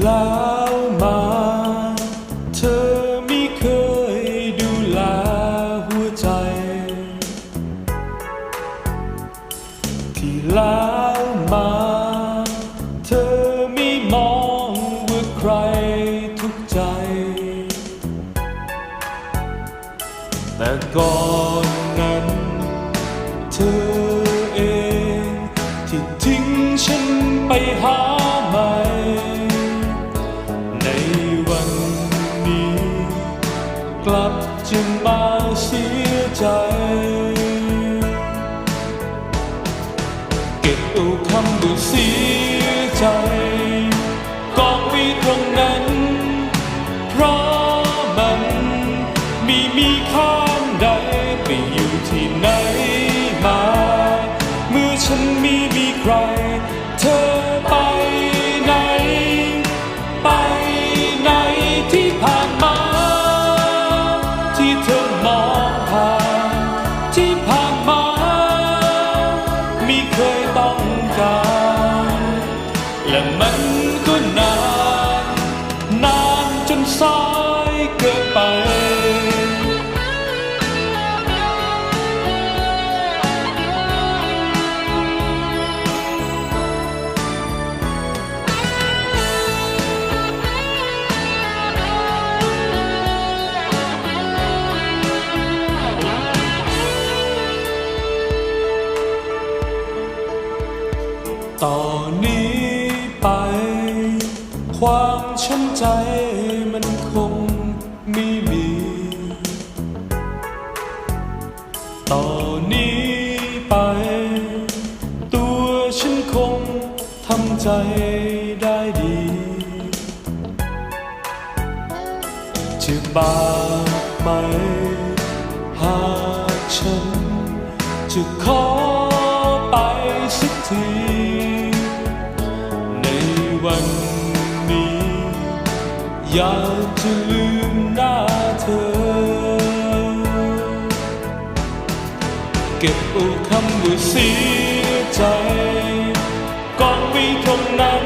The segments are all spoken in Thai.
แล้วมา เธอไม่เคยดูแลหัวใจ ที่แล้วมา เธอไม่มองว่าใครทุกใจ แต่ก่อน กลับจึงมาเสียใจ เก็บเอาคำดูเสียใจกองไว้ตรงนั้น เพราะมันไม่มีค่า ต่อนนี้ไป ความช้ำใจมันคงไม่มี ต่อนนี้ไป ตัวฉันคงทำใจได้ดี จะบาปไหม หากฉันจะขอ อยากจะลืมหน้าเธอ เก็บเอาคำว่าเสียใจกองไว้ตรงนั้น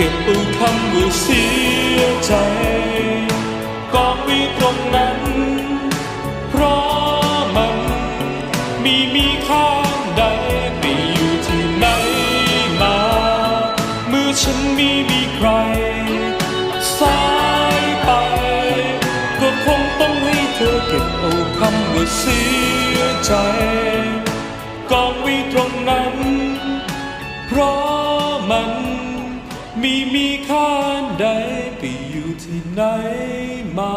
เก็บเอาคำว่าเสียใจกองไว้ตรงนั้น เพราะมันมีมีค่าใดไปอยู่ที่ไหนมา เมื่อฉันไม่มีใครสายไป ก็คงต้องให้เธอเก็บเอาคำว่าเสียใจ อยู่ที่ไหนมา